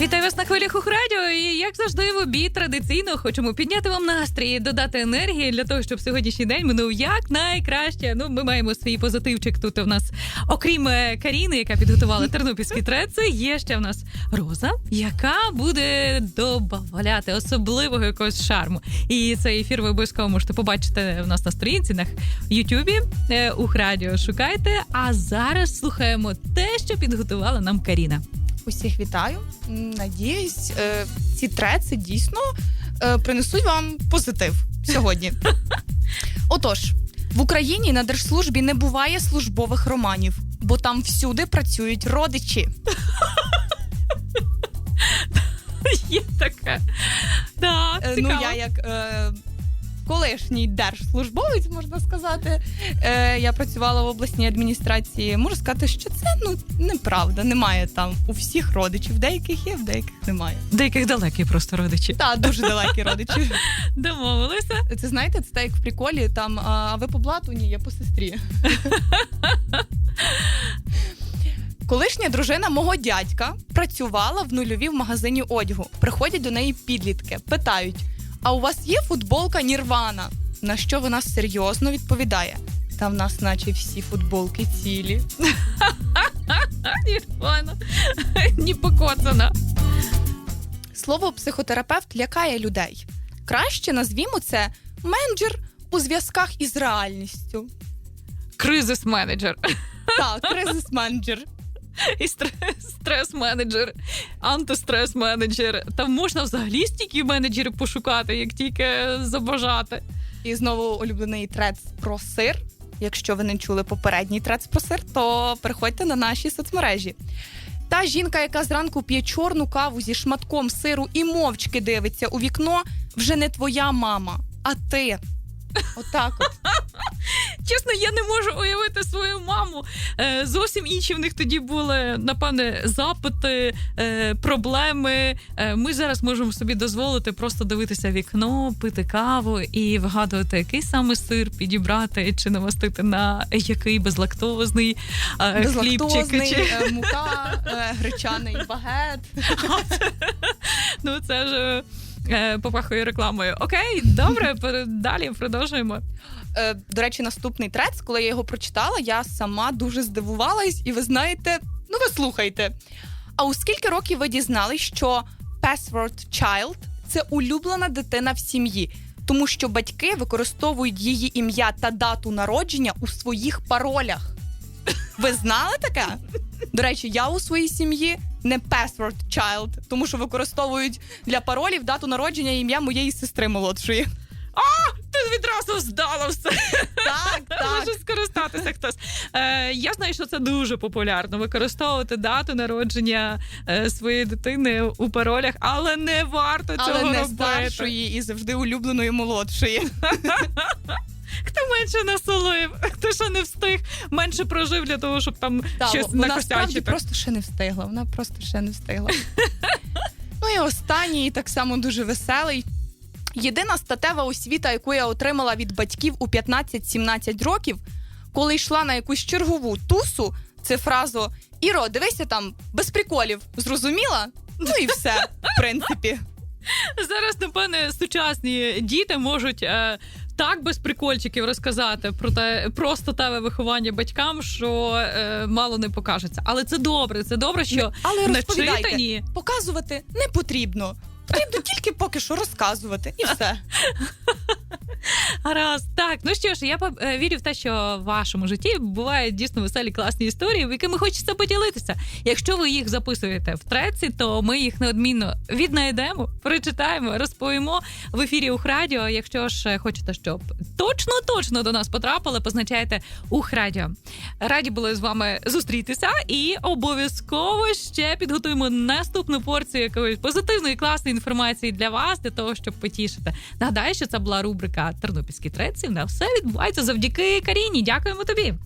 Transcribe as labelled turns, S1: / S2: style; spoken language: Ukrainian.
S1: Вітаю вас на хвилях Ухрадіо. І як завжди, в обід традиційно хочемо підняти вам настрій, додати енергії для того, щоб сьогоднішній день минув як найкраще. Ну, ми маємо свій позитивчик. Тут у нас, окрім е, Каріни, яка підготувала тернопільський трец, є ще в нас Роза, яка буде добавляти особливого якогось шарму. І цей ефір ви обов'язково можете побачити в нас на сторінці на Ютубі. Е, Ухрадіо шукайте. А зараз слухаємо те, що підготувала нам Каріна.
S2: Усіх вітаю. Надіюсь, е, ці треці дійсно е, принесуть вам позитив сьогодні. Отож, в Україні на держслужбі не буває службових романів, бо там всюди працюють родичі.
S1: Є таке. Так,
S2: Е,
S1: цікаво.
S2: Ну, я як е, колишній держслужбовець, можна сказати, е, я працювала в обласній адміністрації. Можу сказати, що це ну неправда. Немає там у всіх родичів. Деяких є, в деяких немає.
S1: Деяких далекі просто родичі.
S2: Та дуже далекі родичі.
S1: Домовилися.
S2: Це знаєте, це так як в приколі, там а ви по блату, ні, я по сестрі. Колишня дружина мого дядька працювала в нульові в магазині одягу. Приходять до неї підлітки, питають: а у вас є футболка Нірвана? На що вона серйозно відповідає? Та в нас, наче всі футболки цілі.
S1: Нірвана. Ні покоцана.
S2: Слово психотерапевт лякає людей. Краще назвімо це менеджер у зв'язках із реальністю.
S1: Кризис-менеджер.
S2: Так, кризис-менеджер.
S1: І стрес- стрес-менеджер, антистрес-менеджер. Там можна взагалі стільки менеджерів пошукати, як тільки забажати.
S2: І знову улюблений трец про сир. Якщо ви не чули попередній трец про сир, то переходьте на наші соцмережі. Та жінка, яка зранку п'є чорну каву зі шматком сиру і мовчки дивиться у вікно, вже не твоя мама, а ти. Отак от.
S1: Чесно, я не можу уявити свою маму. Е, зовсім інші в них тоді були, напевне, запити, е, проблеми. Е, ми зараз можемо собі дозволити просто дивитися вікно, пити каву і вигадувати, який саме сир підібрати чи намастити на який безлактозний е, хлібчик. Чи...
S2: е, мука, е, гречаний багет.
S1: Ну це ж е, попахує рекламою. Окей, добре, далі продовжуємо.
S2: Е, До речі, наступний трец, коли я його прочитала, я сама дуже здивувалась, і ви знаєте, ну ви слухайте. А у скільки років ви дізнались, що password child – це улюблена дитина в сім'ї, тому що батьки використовують її ім'я та дату народження у своїх паролях. Ви знали таке? До речі, я у своїй сім'ї не password child, тому що використовують для паролів дату народження і ім'я моєї сестри молодшої.
S1: А, Ти відразу здала все.
S2: Так, так.
S1: Може скористатися хтось. Е, я знаю, що це дуже популярно використовувати дату народження е, своєї дитини у паролях, але не варто
S2: Але
S1: цього
S2: не
S1: робити.
S2: старшої і завжди улюбленої молодшої.
S1: Хто менше насолив, хто ще не встиг, менше прожив для того, щоб там
S2: Та,
S1: щось
S2: вона справді
S1: накосячити.
S2: просто ще не встигла. Вона просто ще не встигла. ну і останній, так само дуже веселий. Єдина статева освіта, яку я отримала від батьків у 15-17 років, коли йшла на якусь чергову тусу, це фразу Іро, дивися там без приколів. Зрозуміла? Ну і все, в принципі.
S1: Зараз, напевне, сучасні діти можуть. Е, так без прикольчиків розказати про те про статеве виховання батькам, що е, мало не покажеться. Але це добре. Це добре, що
S2: Але розповідайте,
S1: начитані.
S2: показувати не потрібно. Потрібно тільки поки що розказувати, і все.
S1: Гаразд, так ну що ж, я е, вірю в те, що в вашому житті бувають дійсно веселі класні історії, якими хочеться поділитися. Якщо ви їх записуєте в треці, то ми їх неодмінно віднайдемо, прочитаємо, розповімо в ефірі Ухрадіо. Якщо ж е, хочете, щоб точно точно до нас потрапили, позначайте Ухрадіо. Раді були з вами зустрітися і обов'язково ще підготуємо наступну порцію якоїсь позитивної класної інформації для вас, для того, щоб потішити. Нагадаю, що це була рубрика Тернопільські треці. На все відбувається завдяки Каріні. Дякуємо тобі.